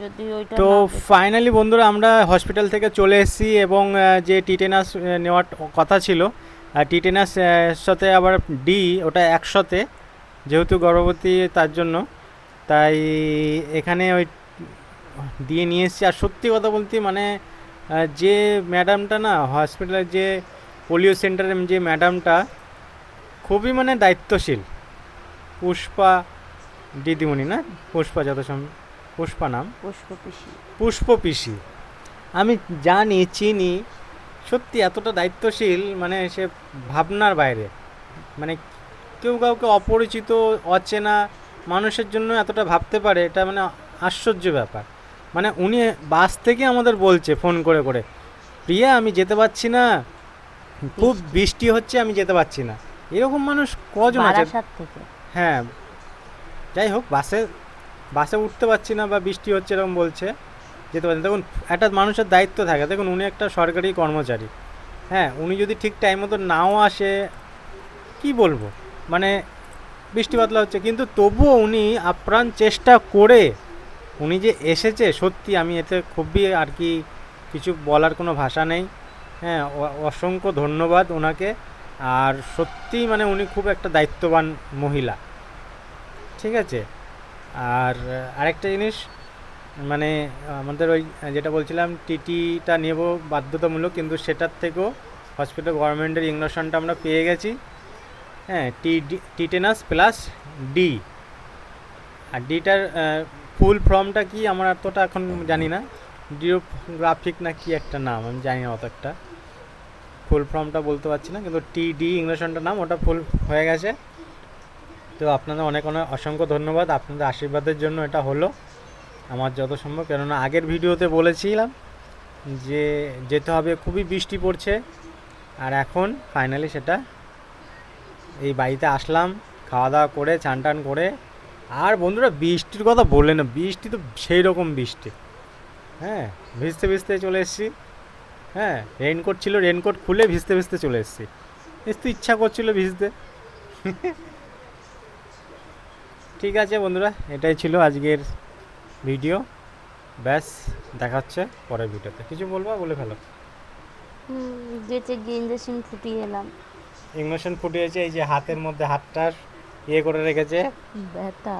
যদি ওইটা তো ফাইনালি বন্ধুরা আমরা হসপিটাল থেকে চলে এসেছি এবং যে টিটেনাস নেওয়ার কথা ছিল আর টিটেনাস সাথে আবার ডি ওটা একশোতে যেহেতু গর্ভবতী তার জন্য। তাই এখানে ওই দিয়ে নিয়ে এসেছি। আর সত্যি কথা বলতে মানে যে ম্যাডামটা না হসপিটালের যে পোলিও সেন্টারের যে ম্যাডামটা খুবই মানে দায়িত্বশীল। পুষ্পা দিদিমণি না? পুষ্পা যত পুষ্পা নাম? পুষ্প পিসি। আমি জানি চিনি সত্যি এতটা দায়িত্বশীল মানে সে ভাবনার বাইরে। মানে কেউ কাউকে অপরিচিত অচেনা মানুষের জন্য এতটা ভাবতে পারে এটা মানে আশ্চর্য ব্যাপার। মানে উনি বাস থেকে আমাদের বলছে ফোন করে করে প্রিয়া আমি যেতে পারছি না। খুব বৃষ্টি হচ্ছে আমি যেতে পারছি না। এরকম মানুষ কজন আছে? হ্যাঁ। যাই হোক বাসে বাসে উঠতে পারছি না বা বৃষ্টি হচ্ছে এরকম বলছে, যেতে পারছি দেখুন, একটা মানুষের দায়িত্ব থাকে। দেখুন, উনি একটা সরকারি কর্মচারী। হ্যাঁ উনি যদি ঠিক টাইম মতো নাও আসে, কি বলব? মানে বৃষ্টি বাতলা হচ্ছে। কিন্তু তবুও উনি আপ্রাণ চেষ্টা করে, উনি যে এসেছে, সত্যি আমি এতে খুবই আর কি কিছু বলার কোনো ভাষা নেই। হ্যাঁ অসংখ্য ধন্যবাদ ওনাকে। আর সত্যি মানে উনি খুব একটা দায়িত্ববান মহিলা। ঠিক আছে? আর আরেকটা জিনিস মানে আমাদের ওই, যেটা বলছিলাম, টিটিটা নেব বাধ্যতামূলক, কিন্তু সেটার থেকেও হসপিটাল গভর্নমেন্টের ইংলিশনটা আমরা পেয়ে গেছি। হ্যাঁ টি টিটেনাস প্লাস ডি। আর ডিটার ফুল ফর্মটা কি, আমার এতটা এখন জানি না। ডিওগ্রাফিক না কি একটা নাম, আমি জানি না অত একটা। ফুল ফর্মটা বলতে পারছি না, কিন্তু টি ডি ইংলিশনটার নাম, ওটা ফুল হয়ে গেছে। তো আপনাদের অনেক অনেক অসংখ্য ধন্যবাদ। আপনাদের আশীর্বাদের জন্য এটা হলো। আমার যত সম্ভব, কেননা আগের ভিডিওতে বলেছিলাম যে যেতে হবে, খুবই বৃষ্টি পড়ছে। আর এখন ফাইনালি সেটা এই বাড়িতে আসলাম, খাওয়া দাওয়া করে, চান টান করে। আর বন্ধুরা, বৃষ্টির কথা বললে না, বৃষ্টি তো সেই রকম বৃষ্টি। হ্যাঁ ভিজতে ভিজতে চলে এসেছি। হ্যাঁ রেনকোট ছিল রেনকোট খুলে ভিজতে ভিজতে চলে এসেছি। ইচ্ছা করছিল ভিজতে। ঠিক আছে বন্ধুরা এটাই ছিল আজকের ভিডিও ব্যাস দেখা হচ্ছে পরের ভিডিওতে কিছু বলব বলে ফেলো? হুম, গেছে গিয়ে ইঞ্জেকশন ফুটিয়ে এলাম। ইমোশন ফুটিয়েছে এই যে হাতের মধ্যে হাতটা ইয়ে করে রেখেছে। ব্যথা।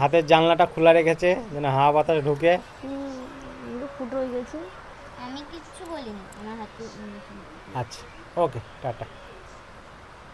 হাতের জানলাটা খোলা রেখেছে যেন হাওয়া বাতাস ঢুকে। ফুটো হয়ে গেছে। আমি কিচ্ছু বলিনি আমার হাতে আচ্ছা ওকে টাটা।